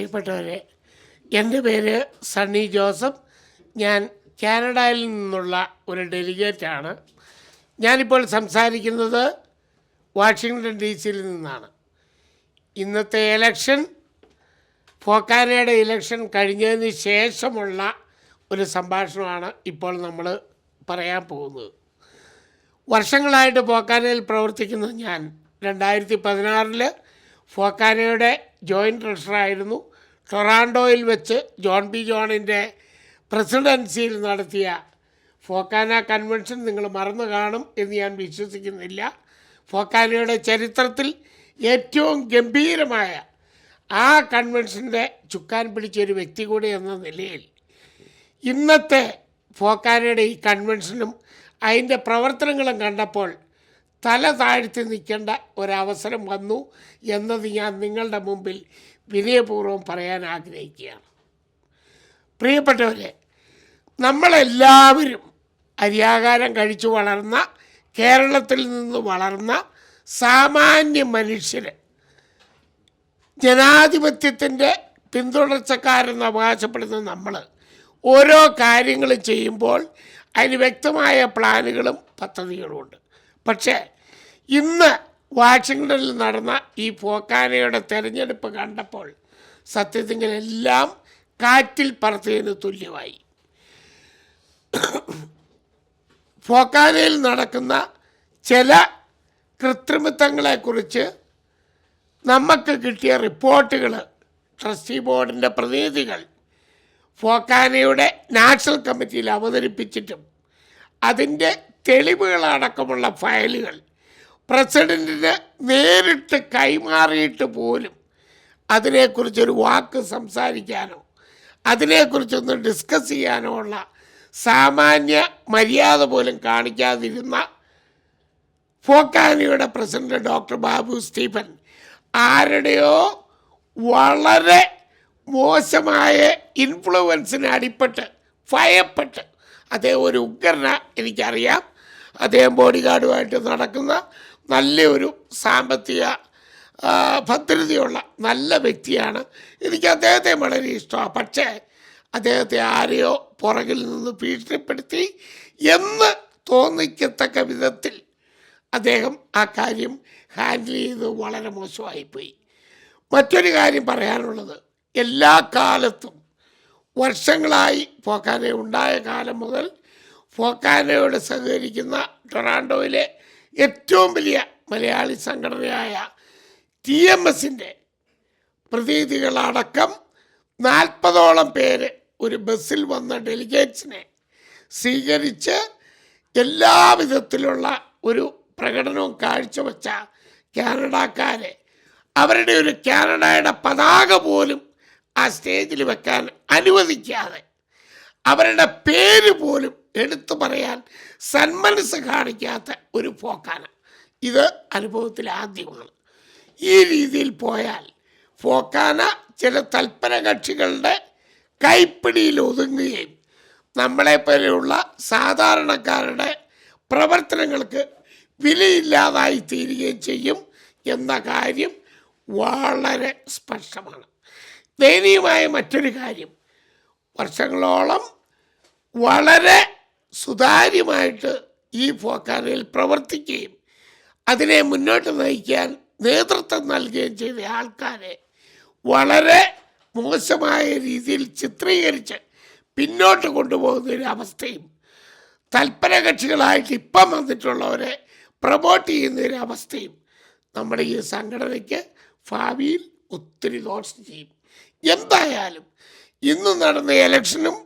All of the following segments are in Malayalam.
പ്രിയപ്പെട്ടവരെ എന്റെ പേര് സണ്ണി ജോസഫ്. ഞാൻ കാനഡയിൽ നിന്നുള്ള ഒരു ഡെലിഗേറ്റാണ്. ഞാനിപ്പോൾ സംസാരിക്കുന്നത് വാഷിങ്ടൺ ഡി സിയിൽ നിന്നാണ്. ഇന്നത്തെ ഇലക്ഷൻ ഫോക്കാനയുടെ ഇലക്ഷൻ കഴിഞ്ഞതിന് ശേഷമുള്ള ഒരു സംഭാഷണമാണ് ഇപ്പോൾ നമ്മൾ പറയാൻ പോകുന്നത്. വർഷങ്ങളായിട്ട് ഫോക്കാനയിൽ പ്രവർത്തിക്കുന്ന ഞാൻ രണ്ടായിരത്തി പതിനാറിൽ ഫോക്കാനയുടെ ജോയിന്റ് ട്രഷറായിരുന്നു. ടൊറാൻഡോയിൽ വെച്ച് ജോൺ ബി ജോണിന്റെ പ്രസിഡൻസിയിൽ നടത്തിയ ഫോക്കാന കൺവെൻഷൻ നിങ്ങൾ മറന്നു കാണും എന്ന് ഞാൻ വിശ്വസിക്കുന്നില്ല. ഫോക്കാനയുടെ ചരിത്രത്തിൽ ഏറ്റവും ഗംഭീരമായ ആ കൺവെൻഷന്റെ ചുക്കാൻ പിടിച്ചൊരു വ്യക്തി കൂടി എന്ന നിലയിൽ ഇന്നത്തെ ഫോക്കാനയുടെ ഈ കൺവെൻഷനും അതിന്റെ പ്രവർത്തനങ്ങളും കണ്ടപ്പോൾ തല താഴ്ത്തി നിൽക്കേണ്ട ഒരവസരം വന്നു എന്നത് ഞാൻ നിങ്ങളുടെ മുമ്പിൽ വിനയപൂർവം പറയാൻ ആഗ്രഹിക്കുകയാണ്. പ്രിയപ്പെട്ടവരെ നമ്മളെല്ലാവരും അരിയാകാരം കഴിച്ചു വളർന്ന കേരളത്തിൽ നിന്ന് വളർന്ന സാമാന്യ മനുഷ്യർ ജനാധിപത്യത്തിന്റെ പിന്തുടർച്ചക്കാരെന്ന് അവകാശപ്പെടുന്ന നമ്മൾ ഓരോ കാര്യങ്ങൾ ചെയ്യുമ്പോൾ അതിന് വ്യക്തമായ പ്ലാനുകളും പദ്ധതികളുമുണ്ട്. പക്ഷേ ഇന്ന് വാഷിങ്ടണിൽ നടന്ന ഈ പോക്കാനയുടെ തെരഞ്ഞെടുപ്പ് കണ്ടപ്പോൾ സത്യത്തിലെല്ലാം കാറ്റിൽ പറത്തിയതിന് തുല്യമായി. ഫോക്കാനയിൽ നടക്കുന്ന ചില കൃത്രിമത്വങ്ങളെക്കുറിച്ച് നമുക്ക് കിട്ടിയ റിപ്പോർട്ടുകൾ ട്രസ്റ്റി ബോർഡിന്റെ പ്രതിനിധികൾ ഫോക്കാനയുടെ നാഷണൽ കമ്മിറ്റിയിൽ അവതരിപ്പിച്ചിട്ടും അതിന്റെ തെളിവുകളടക്കമുള്ള ഫയലുകൾ പ്രസിഡന്റിന് നേരിട്ട് കൈമാറിയിട്ട് പോലും അതിനെക്കുറിച്ചൊരു വാക്ക് സംസാരിക്കാനോ അതിനെക്കുറിച്ചൊന്ന് ഡിസ്കസ് ചെയ്യാനോ ഉള്ള സാമാന്യ മര്യാദ പോലും കാണിക്കാതിരുന്ന ഫോക്കാനിയുടെ പ്രസിഡന്റ് ഡോക്ടർ ബാബു സ്റ്റീഫൻ ആരുടെയോ വളരെ മോശമായ ഇൻഫ്ലുവൻസിന് അടിപ്പെട്ട് ഭയപ്പെട്ട് അദ്ദേഹം ഒരു ഉഗ്രന എനിക്കറിയാം. അദ്ദേഹം ബോഡി ഗാർഡുമായിട്ട് നടക്കുന്ന നല്ലൊരു സാമ്പത്തിക ഭദ്രതയുള്ള നല്ല വ്യക്തിയാണ്. എനിക്ക് അദ്ദേഹത്തെ വളരെ ഇഷ്ടമാണ്. പക്ഷേ അദ്ദേഹത്തെ ആരെയോ പുറകിൽ നിന്ന് ഭീഷണിപ്പെടുത്തി എന്ന് തോന്നിക്കത്തക്ക വിധത്തിൽ അദ്ദേഹം ആ കാര്യം ഹാൻഡിൽ ചെയ്ത് വളരെ മോശമായിപ്പോയി. മറ്റൊരു കാര്യം പറയാനുള്ളത് എല്ലാ കാലത്തും വർഷങ്ങളായി ഫോക്കാനെ ഉണ്ടായ കാലം മുതൽ ഫോക്കാനയോട് സഹകരിക്കുന്ന ടൊറാൻഡോയിലെ ഏറ്റവും വലിയ മലയാളി സംഘടനയായ ടി എം എസിന്റെ പ്രതിനിധികളടക്കം നാൽപ്പതോളം പേര് ഒരു ബസ്സിൽ വന്ന ഡെലിഗേറ്റ്സിനെ സ്വീകരിച്ച് എല്ലാവിധത്തിലുള്ള ഒരു പ്രകടനവും കാഴ്ചവെച്ച കാനഡക്കാരെ അവരുടെ ഒരു കാനഡയുടെ പതാക പോലും ആ സ്റ്റേജിൽ വെക്കാൻ അനുവദിക്കാതെ അവരുടെ പേര് പോലും എടുത്തു പറയാൻ സന്മനസ് കാണിക്കാത്ത ഒരു പോക്കാണ്. ഇത് അനുഭവത്തിൽ ആദ്യമാണ്. ഈ രീതിയിൽ പോയാൽ ഫോക്കാന ചില തൽപര കക്ഷികളുടെ കൈപ്പിടിയിൽ ഒതുങ്ങുകയും നമ്മളെപ്പോലെയുള്ള സാധാരണക്കാരുടെ പ്രവർത്തനങ്ങൾക്ക് വിലയില്ലാതായി തീരുകയും ചെയ്യും എന്ന കാര്യം വളരെ സ്പഷ്ടമാണ്. ദയനീയമായ മറ്റൊരു കാര്യം. വർഷങ്ങളോളം വളരെ സുതാര്യമായിട്ട് ഈ ഫോക്കാനയിൽ പ്രവർത്തിക്കുകയും അതിനെ മുന്നോട്ട് നയിക്കാൻ നേതൃത്വം നൽകുകയും ചെയ്ത ആൾക്കാരെ വളരെ മോശമായ രീതിയിൽ ചിത്രീകരിച്ച് പിന്നോട്ട് കൊണ്ടുപോകുന്ന ഒരു അവസ്ഥയും തൽപര കക്ഷികളായിട്ട് ഇപ്പം വന്നിട്ടുള്ളവരെ പ്രൊമോട്ട് ചെയ്യുന്ന ഒരു അവസ്ഥയും നമ്മുടെ ഈ സംഘടനയ്ക്ക് ഭാവിയിൽ ഒത്തിരി ദോഷം ചെയ്യും. എന്തായാലും ഇന്ന് നടന്ന ഇലക്ഷനും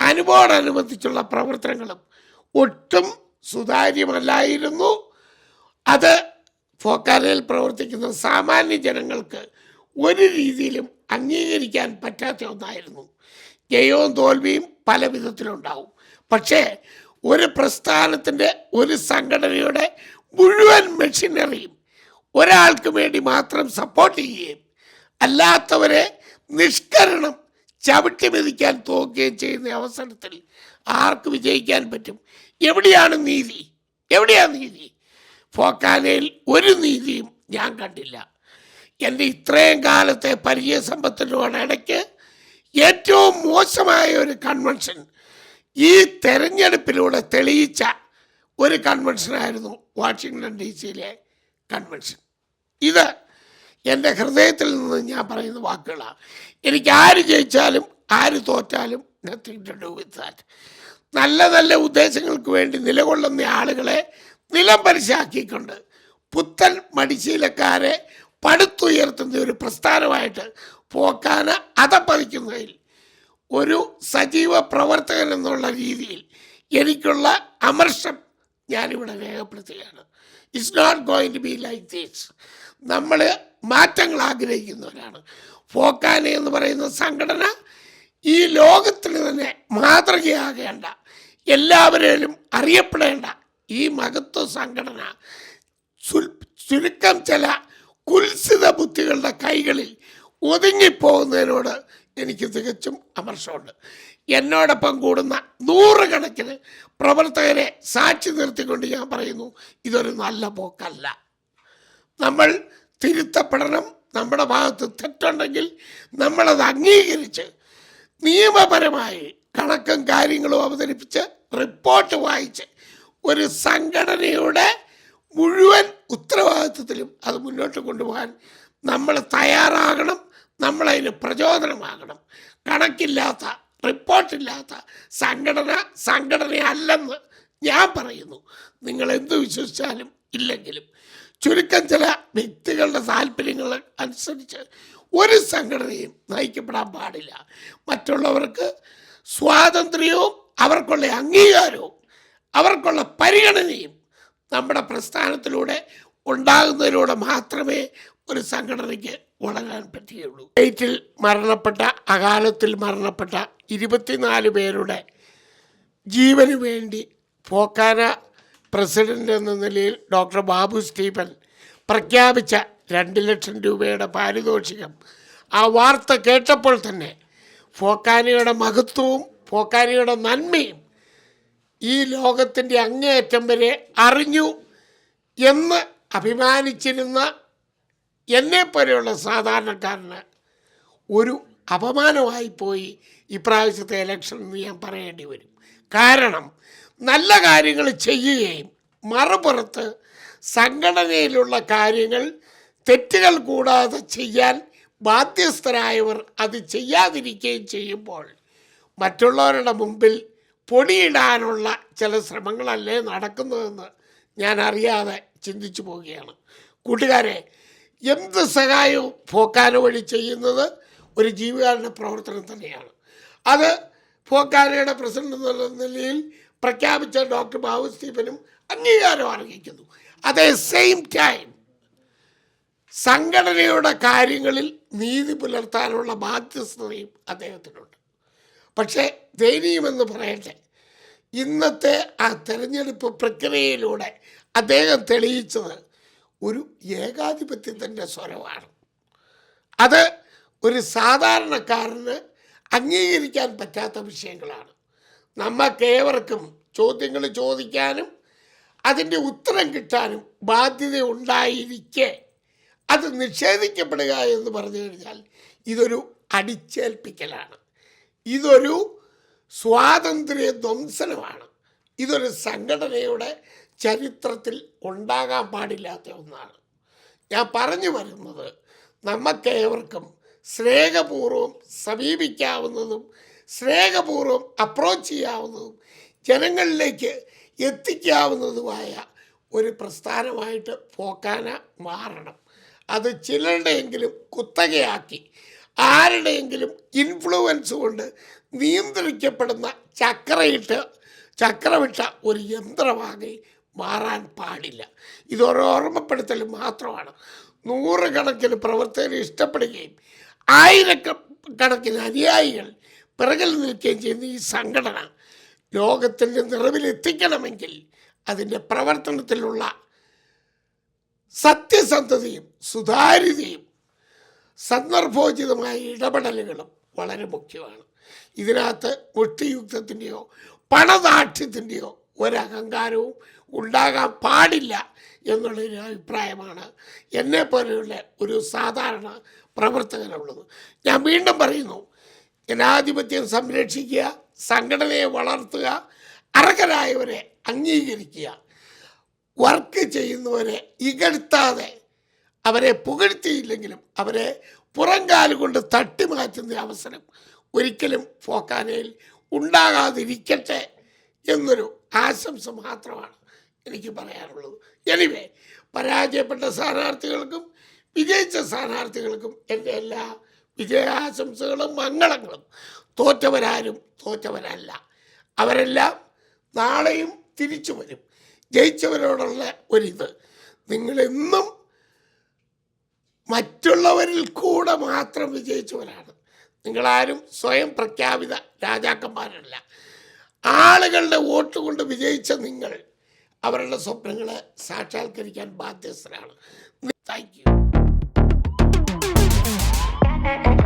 അനുഭവോടനുബന്ധിച്ചുള്ള പ്രവർത്തനങ്ങളും ഒട്ടും സുതാര്യമല്ലായിരുന്നു. അത് ഫോക്കാനയിൽ പ്രവർത്തിക്കുന്ന സാമാന്യ ജനങ്ങൾക്ക് ഒരു രീതിയിലും അംഗീകരിക്കാൻ പറ്റാത്ത ഒന്നായിരുന്നു. ജയവും തോൽവിയും പല വിധത്തിലുണ്ടാവും. പക്ഷേ ഒരു പ്രസ്ഥാനത്തിന്റെ ഒരു സംഘടനയുടെ മുഴുവൻ മെഷീനറിയും ഒരാൾക്ക് വേണ്ടി മാത്രം സപ്പോർട്ട് ചെയ്യുകയും അല്ലാത്തവരെ നിഷ്കരണം ചവിട്ടി മെതിക്കാൻ തോക്കുകയും ചെയ്യുന്ന അവസരത്തിൽ ആർക്ക് വിജയിക്കാൻ പറ്റും? എവിടെയാണ് നീതി? എവിടെയാണ് നീതി? ഫോക്കാനയിൽ ഒരു നീതിയും ഞാൻ കണ്ടില്ല. എന്റെ ഇത്രയും കാലത്തെ പരിചയസമ്പത്തിനോട് ഇടയ്ക്ക് ഏറ്റവും മോശമായ ഒരു കൺവെൻഷൻ ഈ തെരഞ്ഞെടുപ്പിലൂടെ തെളിയിച്ച ഒരു കൺവെൻഷനായിരുന്നു വാഷിങ്ടൺ ഡി സിയിലെ കൺവെൻഷൻ ഇത് എന്റെ ഹൃദയത്തിൽ നിന്ന് ഞാൻ പറയുന്ന വാക്കുകളാണ്. എനിക്ക് ആര് ജയിച്ചാലും ആര് തോറ്റാലും nothing to do with that നല്ല നല്ല ഉദ്ദേശങ്ങൾക്ക് വേണ്ടി നിലകൊള്ളുന്ന ആളുകളെ നിലം പരിശാക്കിക്കൊണ്ട് പുത്തൻ മടിശീലക്കാരെ പടുത്തുയർത്തുന്ന ഒരു പ്രസ്ഥാനമായിട്ട് പോക്കാന അതപ്പതിക്കുന്നതിൽ ഒരു സജീവ പ്രവർത്തകൻ എന്നുള്ള രീതിയിൽ എനിക്കുള്ള അമർഷം ഞാനിവിടെ രേഖപ്പെടുത്തുകയാണ്. It's not going to be like this നമ്മൾ മാറ്റങ്ങൾ ആഗ്രഹിക്കുന്നവരാണ്. ഫോക്കാന എന്ന് പറയുന്ന സംഘടന ഈ ലോകത്തിൽ തന്നെ മാതൃകയാകേണ്ട എല്ലാവരെയും അറിയപ്പെടേണ്ട ഈ മഹത്വ സംഘടന ചുരുക്കം ചില കുൽസിത ബുദ്ധികളുടെ കൈകളിൽ ഒതുങ്ങിപ്പോകുന്നതിനോട് എനിക്ക് തികച്ചും അമർഷമുണ്ട്. എന്നോടൊപ്പം കൂടുന്ന നൂറുകണക്കിന് പ്രവർത്തകരെ സാക്ഷി നിർത്തിക്കൊണ്ട് ഞാൻ പറയുന്നു ഇതൊരു നല്ല പോക്കല്ല. നമ്മൾ തിരുത്തപ്പെടണം. നമ്മുടെ ഭാഗത്ത് തെറ്റുണ്ടെങ്കിൽ നമ്മളത് അംഗീകരിച്ച് നിയമപരമായി കണക്കും കാര്യങ്ങളും അവതരിപ്പിച്ച് റിപ്പോർട്ട് വായിച്ച് ഒരു സംഘടനയുടെ മുഴുവൻ ഉത്തരവാദിത്വത്തിലും അത് മുന്നോട്ട് കൊണ്ടുപോകാൻ നമ്മൾ തയ്യാറാകണം. നമ്മളതിന് പ്രചോദനമാകണം. കണക്കില്ലാത്ത റിപ്പോർട്ടില്ലാത്ത സംഘടന സംഘടനയല്ലെന്ന് ഞാൻ പറയുന്നു. നിങ്ങൾ എന്ത് വിശ്വസിച്ചാലും ഇല്ലെങ്കിലും ചുരുക്കം ചില വ്യക്തികളുടെ താല്പര്യങ്ങൾ അനുസരിച്ച് ഒരു സംഘടനയും നയിക്കപ്പെടാൻ പാടില്ല. മറ്റുള്ളവർക്ക് സ്വാതന്ത്ര്യവും അവർക്കുള്ള അംഗീകാരവും അവർക്കുള്ള പരിഗണനയും നമ്മുടെ പ്രസ്ഥാനത്തിലൂടെ ഉണ്ടാകുന്നതിലൂടെ മാത്രമേ ഒരു സംഘടനയ്ക്ക് വളരാൻ പറ്റുകയുള്ളൂ. ഡേറ്റിൽ മരണപ്പെട്ട അകാലത്തിൽ മരണപ്പെട്ട ഇരുപത്തിനാല് പേരുടെ ജീവന് വേണ്ടി ഫോക്കാന പ്രസിഡന്റ് എന്ന നിലയിൽ ഡോക്ടർ ബാബു സ്റ്റീഫൻ പ്രഖ്യാപിച്ച രണ്ട് ലക്ഷം രൂപയുടെ പാരിതോഷികം. ആ വാർത്ത കേട്ടപ്പോൾ തന്നെ ഫോക്കാനിയുടെ മഹത്വവും ഫോക്കാനിയുടെ നന്മയും ഈ ലോകത്തിന്റെ അങ്ങേയറ്റം വരെ അറിഞ്ഞു എന്ന് അഭിമാനിച്ചിരുന്ന എന്നെപ്പോലെയുള്ള സാധാരണക്കാരന് ഒരു അപമാനമായിപ്പോയി ഇപ്രാവശ്യത്തെ ഇലക്ഷൻ എന്ന് ഞാൻ പറയേണ്ടി വരും. കാരണം നല്ല കാര്യങ്ങൾ ചെയ്യുകയും മറുപുറത്ത് സംഘടനയിലുള്ള കാര്യങ്ങൾ തെറ്റുകൾ കൂടാതെ ചെയ്യാൻ ബാധ്യസ്ഥരായവർ അത് ചെയ്യാതിരിക്കുകയും ചെയ്യുമ്പോൾ മറ്റുള്ളവരുടെ മുമ്പിൽ പൊടിയിടാനുള്ള ചില ശ്രമങ്ങളല്ലേ നടക്കുന്നതെന്ന് ഞാൻ അറിയാതെ ചിന്തിച്ചു പോവുകയാണ്. കൂട്ടുകാരെ എന്ത് സഹായവും ഫോക്കാന വഴി ചെയ്യുന്നത് ഒരു ജീവകാരുണ്യ പ്രവർത്തനം തന്നെയാണ്. അത് ഫോക്കാനയുടെ പ്രസിഡന്റ് എന്നുള്ള നിലയിൽ പ്രഖ്യാപിച്ച ഡോക്ടർ ബാബു സ്റ്റീഫനും അംഗീകാരം അർഹിക്കുന്നു അതേ സെയിം ടൈം സംഘടനയുടെ കാര്യങ്ങളിൽ നീതി പുലർത്താനുള്ള ബാധ്യസ്ഥതയും അദ്ദേഹത്തിനുണ്ട്. പക്ഷേ ദയനീയമെന്ന് പറയട്ടെ ഇന്നത്തെ ആ തെരഞ്ഞെടുപ്പ് പ്രക്രിയയിലൂടെ അദ്ദേഹം തെളിയിച്ചത് ഒരു ഏകാധിപത്യത്തിന്റെ സ്വരമാണ്. അത് ഒരു സാധാരണക്കാരന് അംഗീകരിക്കാൻ പറ്റാത്ത വിഷയങ്ങളാണ്. നമുക്കേവർക്കും ചോദ്യങ്ങൾ ചോദിക്കാനും അതിന്റെ ഉത്തരം കിട്ടാനും ബാധ്യത ഉണ്ടായിരിക്കെ. അത് നിഷേധിക്കപ്പെടുക എന്ന് പറഞ്ഞു കഴിഞ്ഞാൽ ഇതൊരു അടിച്ചേൽപ്പിക്കലാണ്. ഇതൊരു സ്വാതന്ത്ര്യ ധ്വംസനമാണ്. ഇതൊരു സംഘടനയുടെ ചരിത്രത്തിൽ ഉണ്ടാകാൻ പാടില്ലാത്ത ഒന്നാണ്. ഞാൻ പറഞ്ഞു വരുന്നത് നമുക്കേവർക്കും സ്നേഹപൂർവം സമീപിക്കാവുന്നതും സ്നേഹപൂർവം അപ്രോച്ച് ചെയ്യാവുന്നതും ജനങ്ങളിലേക്ക് എത്തിക്കാവുന്നതുമായ ഒരു പ്രസ്ഥാനമായിട്ട് പോക്കാന മാറണം. അത് ചിലരുടെയെങ്കിലും കുത്തകയാക്കി ആരുടെയെങ്കിലും ഇൻഫ്ലുവൻസ് കൊണ്ട് നിയന്ത്രിക്കപ്പെടുന്ന ചക്രയിട്ട് ചക്രവിട്ട ഒരു യന്ത്രമാകെ മാറാൻ പാടില്ല. ഇതൊരു ഓർമ്മപ്പെടുത്തൽ മാത്രമാണ്. നൂറുകണക്കിന് പ്രവർത്തകരെ ഇഷ്ടപ്പെടുകയും ആയിരക്കണക്കിന് അനുയായികൾ പിറകിൽ നിൽക്കുകയും ചെയ്യുന്ന ഈ സംഘടന ലോകത്തിന്റെ നിറവിലെത്തിക്കണമെങ്കിൽ അതിന്റെ പ്രവർത്തനത്തിലുള്ള സത്യസന്ധതയും സുതാര്യതയും സന്ദർഭോചിതമായ ഇടപെടലുകളും വളരെ മുഖ്യമാണ്. ഇതിനകത്ത് മുഷ്ടിയുക്തത്തിന്റെയോ പണദാക്ഷ്യത്തിന്റെയോ ഒരഹങ്കാരവും ഉണ്ടാകാൻ പാടില്ല എന്നുള്ളൊരു അഭിപ്രായമാണ് എന്നെ പോലെയുള്ള ഒരു സാധാരണ പ്രവർത്തകനുള്ളത്. ഞാൻ വീണ്ടും പറയുന്നു ജനാധിപത്യം സംരക്ഷിക്കുക സംഘടനയെ വളർത്തുക അർഹരായവരെ അംഗീകരിക്കുക. വർക്ക് ചെയ്യുന്നവരെ ഇകഴ്ത്താതെ അവരെ പുകഴ്ത്തിയില്ലെങ്കിലും അവരെ പുറംകാൽ കൊണ്ട് തട്ടി മാറ്റുന്ന അവസരം ഒരിക്കലും ഫോക്കാനയിൽ ഉണ്ടാകാതിരിക്കട്ടെ എന്നൊരു ആശംസ മാത്രമാണ് എനിക്ക് പറയാനുള്ളത്. എനിവേ പരാജയപ്പെട്ട സ്ഥാനാർത്ഥികൾക്കും വിജയിച്ച സ്ഥാനാർത്ഥികൾക്കും എന്റെ എല്ലാ വിജയാശംസകളും മംഗളങ്ങളും. തോറ്റവരാരും തോറ്റവരല്ല. അവരെല്ലാം നാളെയും തിരിച്ചു വരും. ജയിച്ചവരോടുള്ള ഒരിത്. നിങ്ങളെന്നും മറ്റുള്ളവരിൽ കൂടെ മാത്രം വിജയിച്ചവരാണ്. നിങ്ങളാരും സ്വയം പ്രഖ്യാപിത രാജാക്കന്മാരല്ല. ആളുകളുടെ വോട്ട് കൊണ്ട് വിജയിച്ച നിങ്ങൾ അവരുടെ സ്വപ്നങ്ങളെ സാക്ഷാത്കരിക്കാൻ ബാധ്യസ്ഥരാണ്. back.